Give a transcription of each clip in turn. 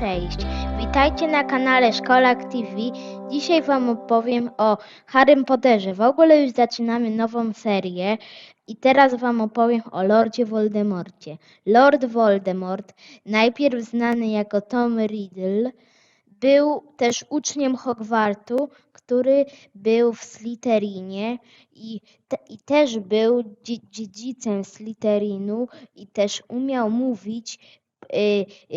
cześć. Witajcie na kanale Szkolak TV. Dzisiaj Wam opowiem o Harrym Potterze. W ogóle już zaczynamy nową serię i teraz Wam opowiem o Lordzie Voldemorcie. Lord Voldemort, najpierw znany jako Tom Riddle, był też uczniem Hogwartu, który był w Slytherinie i, te, i też był dzie- dziedzicem Slytherinu i też umiał mówić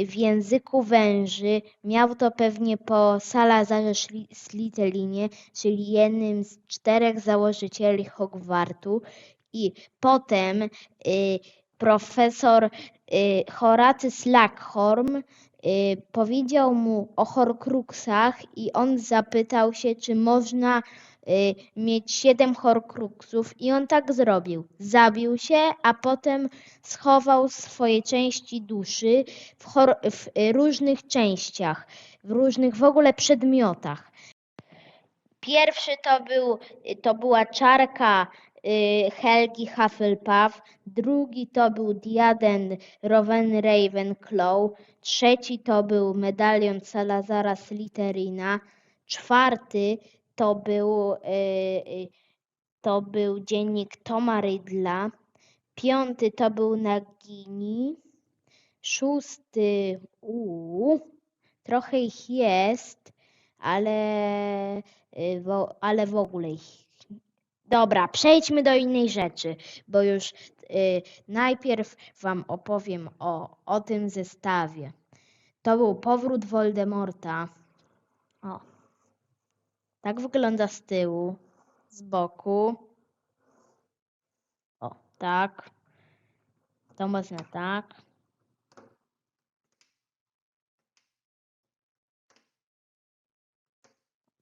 w języku węży. Miał to pewnie po Salazarze Slytherinie, czyli jednym z czterech założycieli Hogwartu. I potem y, profesor y, Horacy Slackhorn y, powiedział mu o Horcruxach i on zapytał się, czy można y, mieć siedem Horcruxów i on tak zrobił. Zabił się, a potem schował swoje części duszy w, w y, różnych częściach, w różnych w ogóle przedmiotach. Pierwszy to, był, to była czarka y, Helgi Hufflepuff, drugi to był diadem Rowan Ravenclaw, trzeci to był medalion Salazara Slytherina, czwarty to był, y, y, to był dziennik Toma Riddla, piąty to był Nagini, szósty, u, trochę ich jest, ale, y, ale w ogóle ich. Dobra, przejdźmy do innej rzeczy, bo już najpierw Wam opowiem o, o tym zestawie. To był powrót Voldemorta. Tak wygląda z tyłu, z boku. O, tak. To można tak.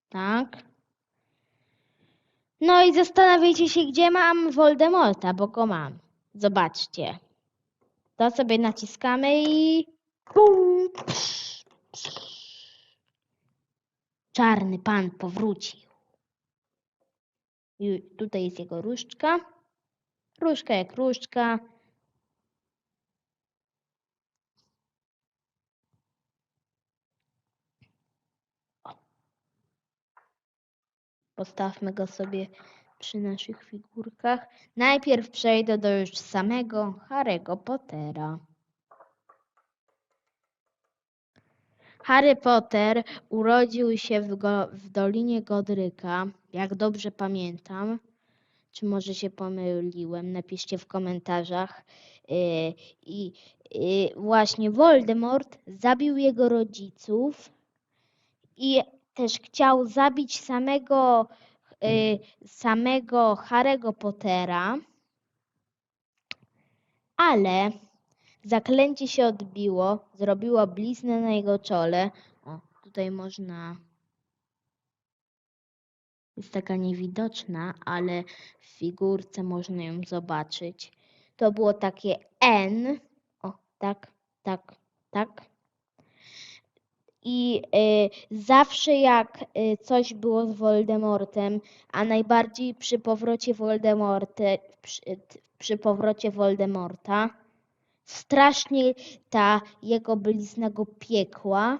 Tak. No i zastanawiacie się, gdzie mam Voldemorta, bo go mam. Zobaczcie. To sobie naciskamy i... Bum! Psz, psz. Czarny pan powrócił. I tutaj jest jego różdżka. Różdżka jak różdżka. Postawmy go sobie przy naszych figurkach. Najpierw przejdę do już samego Harry'ego Pottera. Harry Potter urodził się w, go, w Dolinie Godryka, jak dobrze pamiętam. Czy może się pomyliłem? Napiszcie w komentarzach. Yy, I yy, właśnie Voldemort zabił jego rodziców i też chciał zabić samego, y, samego Harry'ego Pottera, ale zaklęcie się odbiło, zrobiło bliznę na jego czole. O, tutaj można. Jest taka niewidoczna, ale w figurce można ją zobaczyć. To było takie N. O, tak, tak, tak. I y, zawsze jak y, coś było z Voldemortem, a najbardziej przy powrocie Voldemorte, przy, przy powrocie Voldemorta, strasznie ta jego blizna go piekła,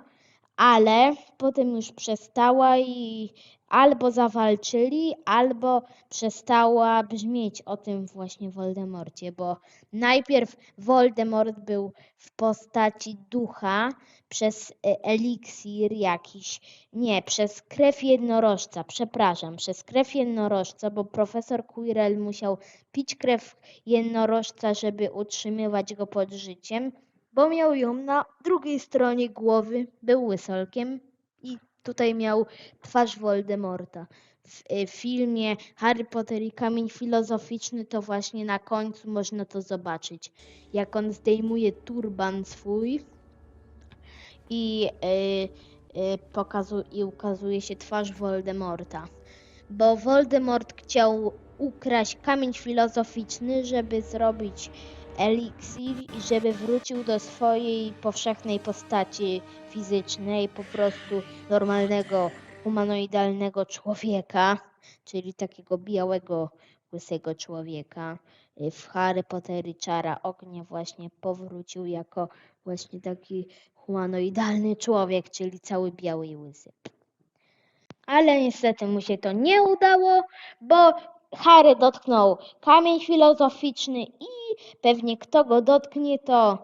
ale potem już przestała i albo zawalczyli, albo przestała brzmieć o tym właśnie Voldemorcie, bo najpierw Voldemort był w postaci ducha przez e, eliksir jakiś, nie, przez krew jednorożca, przepraszam, przez krew jednorożca, bo profesor Quirrell musiał pić krew jednorożca, żeby utrzymywać go pod życiem, bo miał ją na drugiej stronie głowy, był łysolkiem i tutaj miał twarz Voldemorta. W e, filmie Harry Potter i Kamień Filozoficzny to właśnie na końcu można to zobaczyć, jak on zdejmuje turban swój i, y, y, pokazu- i ukazuje się twarz Voldemorta. Bo Voldemort chciał ukraść kamień filozoficzny, żeby zrobić eliksir i żeby wrócił do swojej powszechnej postaci fizycznej, po prostu normalnego, humanoidalnego człowieka, czyli takiego białego, łysego człowieka. W Harry Potter i Czara Ognia właśnie powrócił jako właśnie taki humanoidalny człowiek, czyli cały biały i łysy. Ale niestety mu się to nie udało, bo Harry dotknął kamień filozoficzny i pewnie kto go dotknie, to,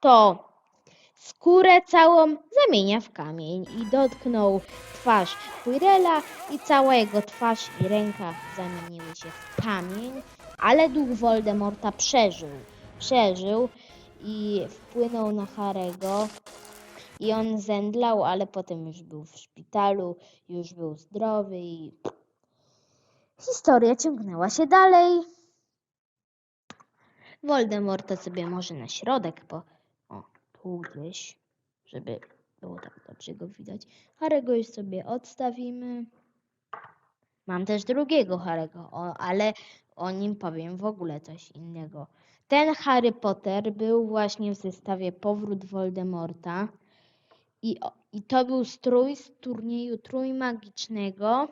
to skórę całą zamienia w kamień i dotknął twarz Quirrella i cała jego twarz i ręka zamieniły się w kamień, ale duch Voldemorta przeżył. Przeżył i wpłynął na Harego i on zemdlał, ale potem już był w szpitalu, już był zdrowy i historia ciągnęła się dalej. Voldemort to sobie może na środek, bo o, tu gdzieś, żeby było tak dobrze go widać. Harego już sobie odstawimy. Mam też drugiego Harego, ale o nim powiem w ogóle coś innego. Ten Harry Potter był właśnie w zestawie Powrót Voldemorta i, i to był strój z turnieju trójmagicznego.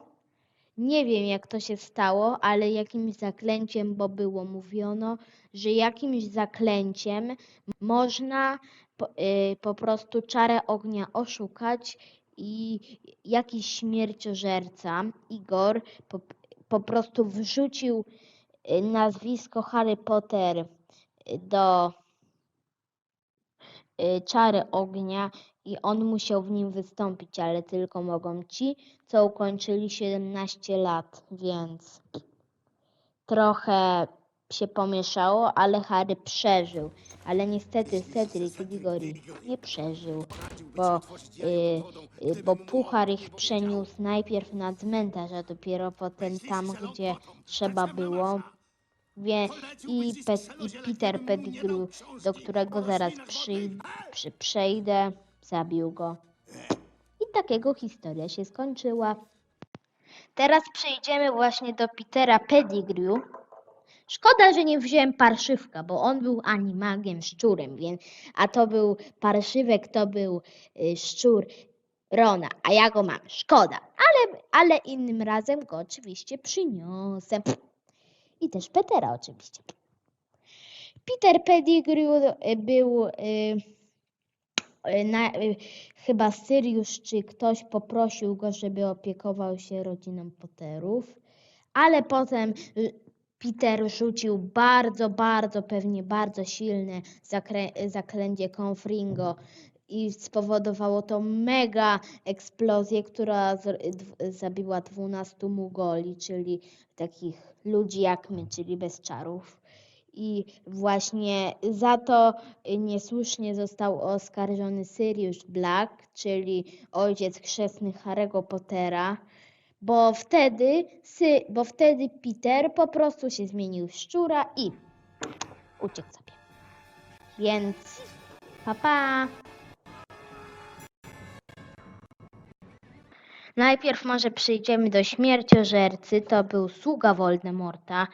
Nie wiem jak to się stało, ale jakimś zaklęciem, bo było mówiono, że jakimś zaklęciem można po, y, po prostu czarę ognia oszukać i jakiś śmierciożerca, Igor, po, po prostu wrzucił y, nazwisko Harry Potter do y, czary ognia i on musiał w nim wystąpić, ale tylko mogą ci, co ukończyli 17 lat, więc trochę się pomieszało, ale Harry przeżył. Ale niestety Cedric Diggory nie przeżył, bo, y, y, bo puchar ich przeniósł najpierw na cmentarz, a dopiero potem tam, gdzie trzeba było. Wie, i, I Peter Pettigrew, do którego zaraz przy, przy, przejdę, zabił go. I takiego historia się skończyła. Teraz przejdziemy właśnie do Petera Pettigrew. Szkoda, że nie wziąłem parszywka, bo on był animagiem, szczurem, więc, a to był parszywek, to był y, szczur Rona, a ja go mam. Szkoda, ale, ale innym razem go oczywiście przyniosę. I też Petera oczywiście. Peter Pettigrew y, był y, na, y, chyba Sirius czy ktoś poprosił go, żeby opiekował się rodziną Potterów, ale potem y, Peter rzucił bardzo, bardzo, pewnie bardzo silne zaklęcie Confringo i spowodowało to mega eksplozję, która zabiła 12 Mugoli, czyli takich ludzi jak my, czyli bez czarów. I właśnie za to y, niesłusznie został oskarżony Sirius Black, czyli ojciec chrzestny Harry'ego Pottera, bo wtedy, sy, bo wtedy Peter po prostu się zmienił w szczura i uciekł sobie. Więc papa. Pa. Najpierw może przejdziemy do śmierciożercy. To był sługa Voldemorta,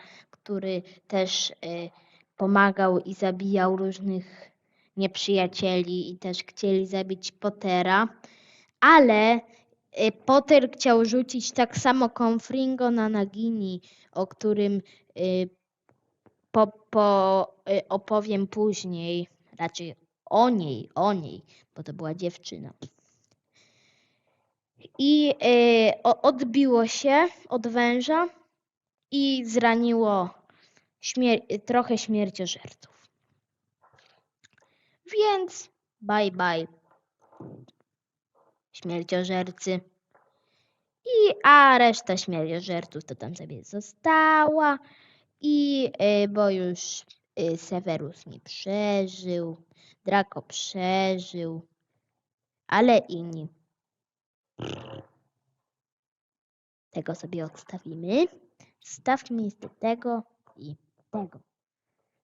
który też y, pomagał i zabijał różnych nieprzyjacieli i też chcieli zabić Pottera. Ale y, Potter chciał rzucić tak samo Confringo na Nagini, o którym y, po, po, opowiem później. Raczej o niej, o niej, bo to była dziewczyna. I odbiło się od węża i zraniło śmier- trochę śmierciożerców. Więc bye bye śmierciożercy. I, a reszta śmierciożerców to tam sobie została. I y, bo już y, Severus nie przeżył, Draco przeżył, ale inni. Tego sobie odstawimy. Stawmy jeszcze tego i tego.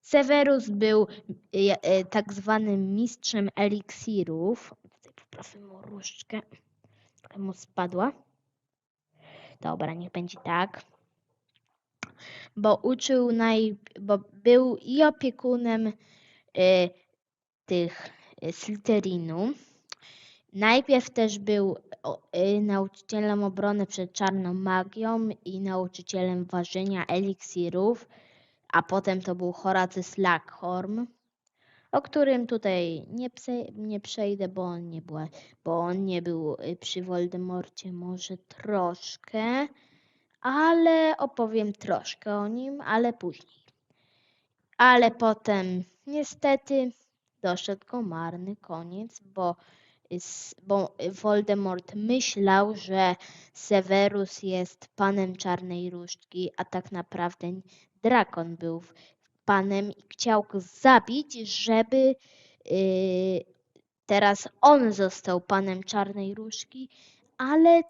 Severus był y, y, tak zwanym mistrzem eliksirów. Tutaj poproszę mu różdżkę. Trochę mu spadła. Dobra, niech będzie tak. Bo uczył naj... bo był i opiekunem y, tych y, Slytherinu. Najpierw też był y, nauczycielem obrony przed czarną magią i nauczycielem ważenia eliksirów, a potem to był Horacy Slackhorn. o którym tutaj nie, nie przejdę, bo on nie, była, bo on nie był y, przy Voldemorcie, może troszkę, ale opowiem troszkę o nim, ale później. Ale potem niestety doszedł go marny koniec, bo, bo Voldemort myślał, że Severus jest panem Czarnej Różdżki, a tak naprawdę Drakon był panem i chciał go zabić, żeby yy, teraz on został panem Czarnej Różdżki, ale,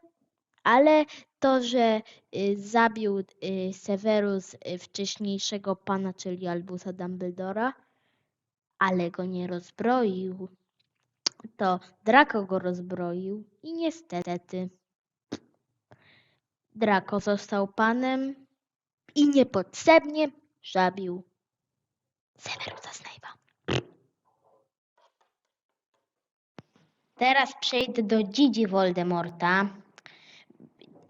ale to, że y, zabił y, Severus y, wcześniejszego pana, czyli Albusa Dumbledora, ale go nie rozbroił, to Draco go rozbroił i niestety Draco został panem i niepotrzebnie zabił Severusa Snape'a. Teraz przejdę do Dzidzi Voldemorta.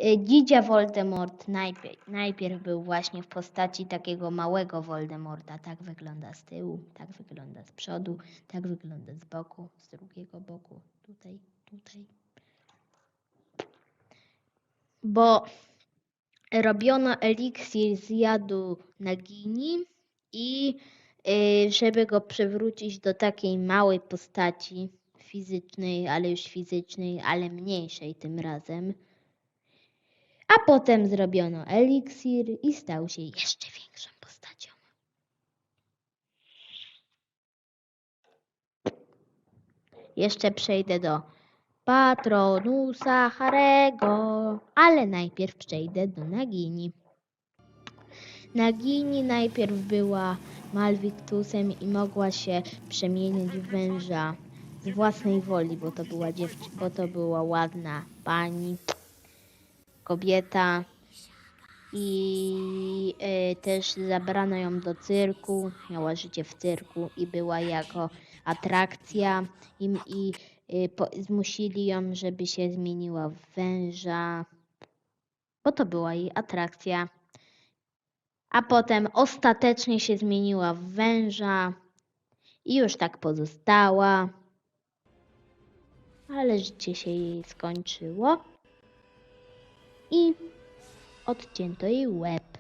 Y, Dzidzia Voldemort najpierw, najpierw był właśnie w postaci takiego małego Voldemorta. Tak wygląda z tyłu, tak wygląda z przodu, tak wygląda z boku, z drugiego boku, tutaj, tutaj. Bo robiono eliksir z jadu Nagini i y, żeby go przywrócić do takiej małej postaci fizycznej, ale już fizycznej, ale mniejszej tym razem. A potem zrobiono eliksir i stał się jeszcze większą postacią. Jeszcze przejdę do Patronusa Harego, ale najpierw przejdę do Nagini. Nagini najpierw była Malwiktusem i mogła się przemienić w węża z własnej woli, bo to była dziewczy- bo to była ładna pani, kobieta i e, też zabrano ją do cyrku, miała życie w cyrku i była jako atrakcja i, i e, po, zmusili ją, żeby się zmieniła w węża, bo to była jej atrakcja. A potem ostatecznie się zmieniła w węża i już tak pozostała. Ale życie się jej skończyło i odcięto jej łeb.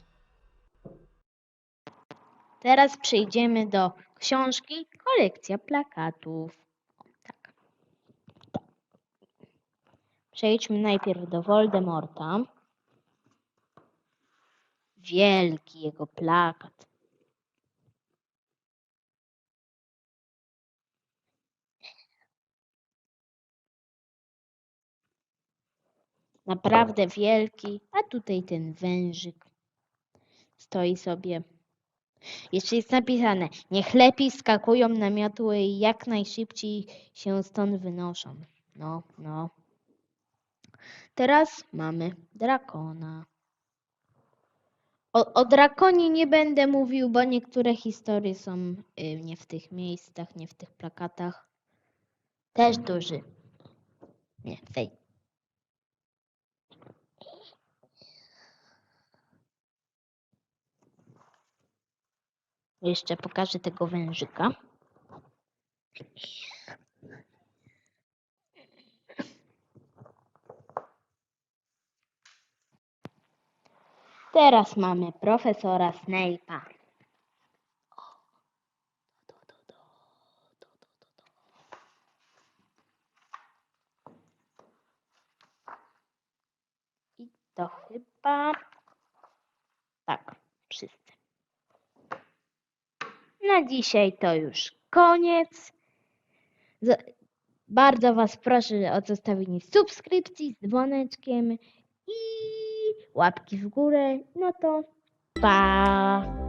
Teraz przejdziemy do książki Kolekcja plakatów. Tak. Przejdźmy najpierw do Voldemorta. Wielki jego plakat. Naprawdę wielki, a tutaj ten wężyk stoi sobie. Jeszcze jest napisane, niech lepiej skakują na miotły i jak najszybciej się stąd wynoszą. No, no. Teraz mamy drakona. O, o drakonie nie będę mówił, bo niektóre historie są y, nie w tych miejscach, nie w tych plakatach. Też duży. Nie, tej. Jeszcze pokażę tego wężyka. Teraz mamy profesora Snape'a. I to chyba tak, Na dzisiaj to już koniec. Bardzo Was proszę o zostawienie subskrypcji z dzwoneczkiem i łapki w górę. No to pa!